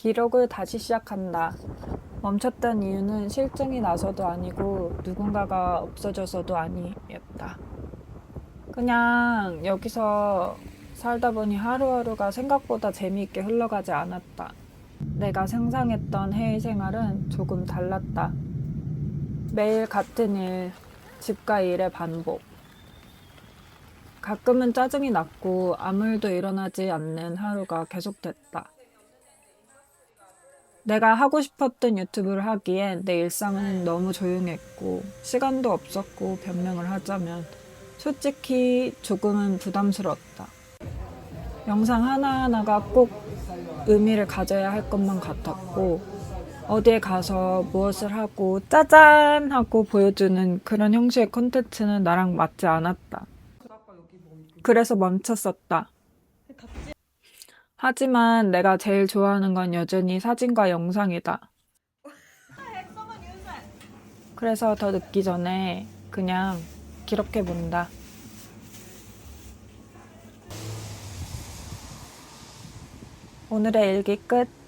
기록을 다시 시작한다. 멈췄던 이유는 실증이 나서도 아니고 누군가가 없어져서도 아니었다. 그냥 여기서 살다 보니 하루하루가 생각보다 재미있게 흘러가지 않았다. 내가 상상했던 해외 생활은 조금 달랐다. 매일 같은 일, 집과 일의 반복. 가끔은 짜증이 났고 아무 일도 일어나지 않는 하루가 계속됐다. 내가 하고 싶었던 유튜브를 하기엔 내 일상은 너무 조용했고 시간도 없었고 변명을 하자면 솔직히 조금은 부담스러웠다. 영상 하나하나가 꼭 의미를 가져야 할 것만 같았고 어디에 가서 무엇을 하고 짜잔 하고 보여주는 그런 형식의 콘텐츠는 나랑 맞지 않았다. 그래서 멈췄었다. 하지만 내가 제일 좋아하는 건 여전히 사진과 영상이다. 그래서 더 늦기 전에 그냥 기록해 본다. 오늘의 일기 끝.